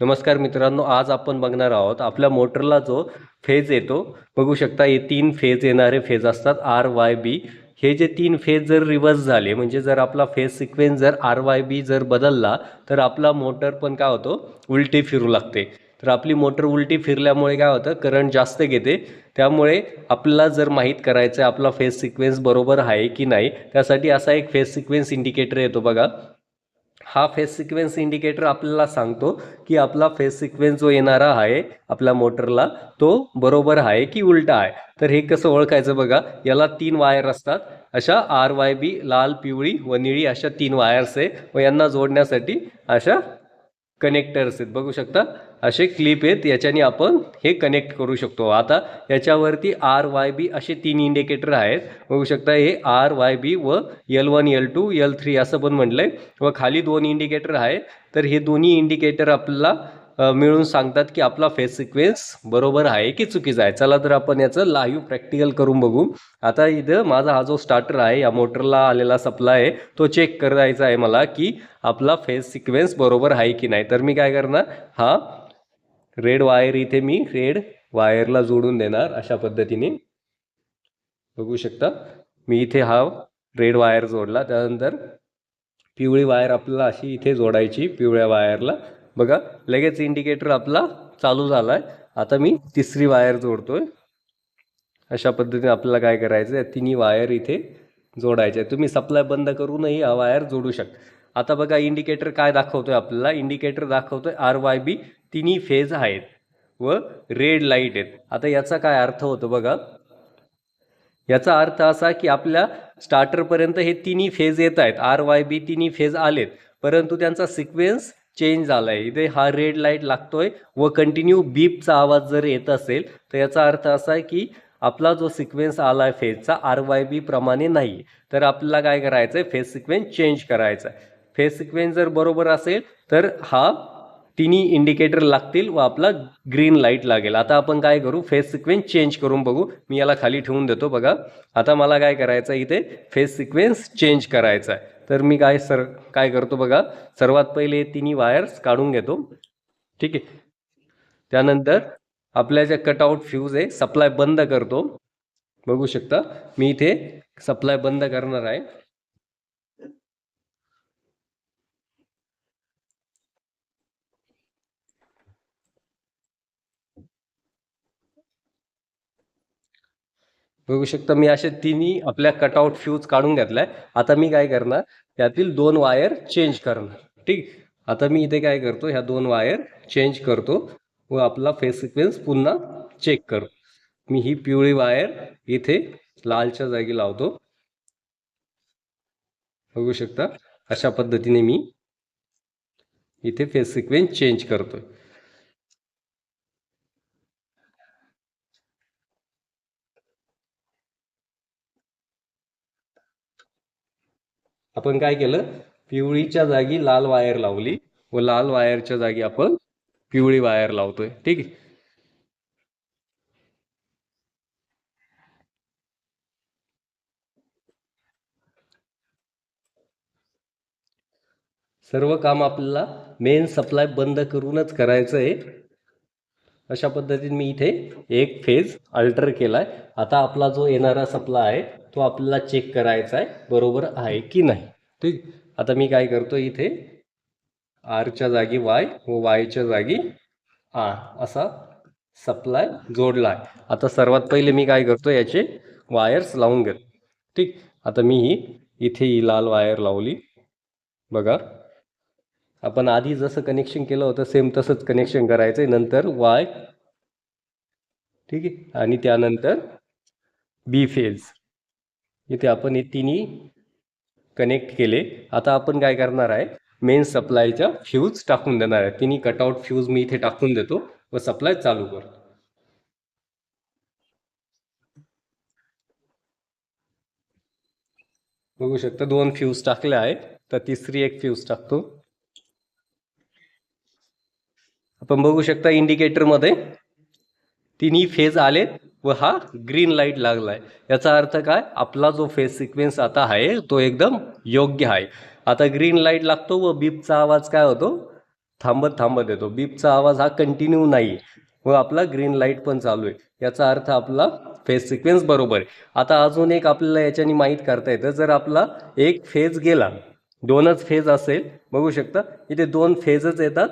नमस्कार मित्रांनो आज आपण बघणार आहोत आपल्या मोटरला जो फेज येतो बघू शकता हे तीन फेज येणारे फेज असतात आर वाय बी हे जे तीन फेज जर रिव्हर्स झाले म्हणजे जर आपला फेज सिक्वेन्स जर आर वाय बी जर बदलला तर आपला मोटर पण काय होतो? उलटी फिरू लागते. तर आपली मोटर उलटी फिरल्यामुळे काय होतं? करंट जास्त घेते. त्यामुळे आपल्याला जर माहीत करायचं आहे आपला फेज सिक्वेन्स बरोबर आहे की नाही त्यासाठी असा एक फेज सिक्वेन्स इंडिकेटर येतो बघा. हा फेस सिक्वेन्स इंडिकेटर आपल्याला सांगतो की आपला फेस सिक्वेन्स जो येणारा आहे आपल्या मोटरला तो बरोबर आहे की उलटा आहे? तर हे कसं ओळखायचं बघा याला तीन वायर असतात. अशा आर वाय बी लाल पिवळी व निळी अशा तीन वायर्स आहे व यांना जोडण्यासाठी अशा कनेक्टर्स आहेत. बघू शकता असे क्लिप आहेत. याच्याने आपण हे कनेक्ट करू शकतो. आता याच्यावरती आर वाय बी असे तीन इंडिकेटर आहेत. बघू शकता हे आर वाय बी व L one L two L three असं पण म्हटलंय. व खाली दोन इंडिकेटर आहे. तर हे दोन्ही इंडिकेटर आपल्याला अ, मिळून सांगतात की आपला फेस सिक्वेन्स बरोबर आहे की चुकीचा आहे. चला तर आपण याचं लाईव्ह प्रॅक्टिकल करून बघू. आता इथं माझा हा जो स्टार्टर आहे या मोटरला आलेला सप्लाय आहे तो चेक करायचा आहे मला की आपला फेस सिक्वेन्स बरोबर आहे की नाही. तर मी काय करणार? हा रेड वायर इथे मी रेड वायरला जोडून देणार अशा पद्धतीने. बघू शकता? मी इथे हा रेड वायर जोडला. त्यानंतर पिवळी वायर आपल्याला अशी इथे जोडायची पिवळ्या वायरला बघा लगेच इंडिकेटर आपला चालू झाला आहे आता मी तिसरी वायर जोडतोय. अशा पद्धतीने आपल्याला काय करायचं आहे तिन्ही वायर इथे जोडायचे तुम्ही सप्लाय बंद करूनही हा वायर जोडू शकता. आता बघा इंडिकेटर काय दाखवतोय आपल्याला? इंडिकेटर दाखवतोय आर वाय बी तिन्ही फेज आहेत व रेड लाइट आहेत. आता याचा काय अर्थ होतो बघा? याचा अर्थ असा की आपल्या स्टार्टरपर्यंत हे तिन्ही फेज येत आहेत. आर वाय बी तिन्ही फेज आलेत. परंतु त्यांचा सिक्वेन्स चेंज झाला आहे इथे हा रेड लाइट लागतोय व कंटिन्यू बीपचा आवाज जर येत असेल तर याचा अर्थ असा आहे की आपला जो सिक्वेन्स आला आहे फेजचा आर वाय बी प्रमाणे नाही तर आपल्याला काय करायचं आहे फेज सिक्वेन्स चेंज करायचा आहे फेज सिक्वेन्स जर बरोबर असेल तर हा तिन्ही इंडिकेटर लागतील व आपला ग्रीन लाइट लागेल. आता आपण काय करू? फेस सिक्वेन्स चेंज करून बघू. मी याला खाली ठेवून देतो बघा. आता मला काय करायचं आहे इथे? फेस सिक्वेन्स चेंज करायचा आहे तर मी काय सर काय करतो बघा सर्वात पहिले तिन्ही वायर्स काढून घेतो. ठीक आहे. त्यानंतर आपल्या ज्या कटआउट फ्यूज आहे सप्लाय बंद करतो. बघू शकता मी इथे सप्लाय बंद करणार आहे. बघू शकता मी असे तिन्ही आपल्या कटआउट फ्यूज काढून घेतलाय. आता मी काय करणार त्यातील दोन वायर चेंज करणार. ठीक? आता मी इथे काय करतो ह्या दोन वायर चेंज करतो व आपला फेस सिक्वेन्स पुन्हा चेक करतो. मी ही पिवळी वायर इथे लालच्या जागी लावतो. बघू शकता अशा पद्धतीने मी इथे फेस सिक्वेन्स चेंज करतोय. आपण काय केलं? पिवळीच्या जागी लाल वायर लावली. व लाल वायरच्या जागी आपण पिवळी वायर लावतोय. ठीक आहे? सर्व काम आपल्याला मेन सप्लाय बंद करूनच करायचं आहे अशा पद्धतीने मी इथे एक फेज अल्टर केला आहे आता आपला जो येणारा सप्लाय आहे तो आपल्याला चेक करायचा आहे बरोबर आहे की नाही. ठीक? आता मी काय करतो इथे? आरच्या जागी वाय व वायच्या जागी आर असा सप्लाय जोडला आहे. आता सर्वात पहिले मी काय करतो याचे वायर्स लावून घेतो. ठीक? आता मी ही इथे ही लाल वायर लावली. बघा. आपण आधी जसं कनेक्शन केलं होतं सेम तसंच कनेक्शन करायचं आहे नंतर वाय ठीक आहे? आणि त्यानंतर बी फेज इथे आपण हे तिन्ही कनेक्ट केले. आता आपण काय करणार आहे? मेन सप्लायच्या फ्यूज टाकून देणार आहे. तिन्ही कटआउट फ्यूज मी इथे टाकून देतो व सप्लाय चालू करतो. बघू शकता दोन फ्यूज टाकले आहे तर तिसरी एक फ्यूज टाकतो. आपण बघू शकता इंडिकेटरमध्ये तिन्ही फेज आलेत व हा ग्रीन लाइट लागलाय. याचा अर्थ काय? आपला जो फेज सिक्वेन्स आता आहे तो एकदम योग्य आहे. आता ग्रीन लाइट लागतो व बीपचा आवाज काय होतो? थांबत थांबत येतो. बीपचा आवाज हा कंटिन्यू नाही व आपला ग्रीन लाइट पण चालू आहे. याचा अर्थ आपला फेज सिक्वेन्स बरोबर आहे. आता अजून एक आपल्याला याच्याने माहीत करता येतं. जर आपला एक फेज गेला दोनच फेज असेल बघू शकता इथे दोन फेजच येतात.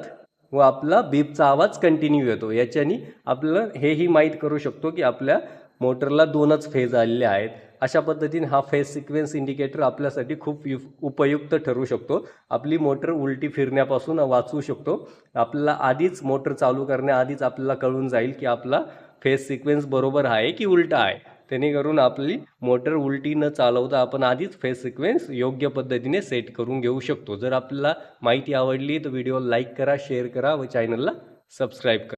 व आपला बीपचा आवाज कंटिन्यू येतो. याच्यानी आपलं हेही माहीत करू शकतो की आपल्या मोटरला दोनच फेज आलेले आहेत. अशा पद्धतीने हा फेज सिक्वेन्स इंडिकेटर आपल्यासाठी खूप यु उपयुक्त ठरू शकतो. आपली मोटर उलटी फिरण्यापासून वाचवू शकतो. आपल्याला आधीच मोटर चालू करण्याआधीच आपल्याला कळून जाईल की आपला फेज सिक्वेन्स बरोबर आहे की उलटा आहे. जेणेकरून आपली मोटर उलटी न चालवता आपण आधीच फेस सिक्वेन्स योग्य पद्धतीने सेट करून घेऊ शकतो. जर आपल्याला माहिती आवडली तर व्हिडिओ लाईक करा शेअर करा व चॅनलला सबस्क्राईब करा.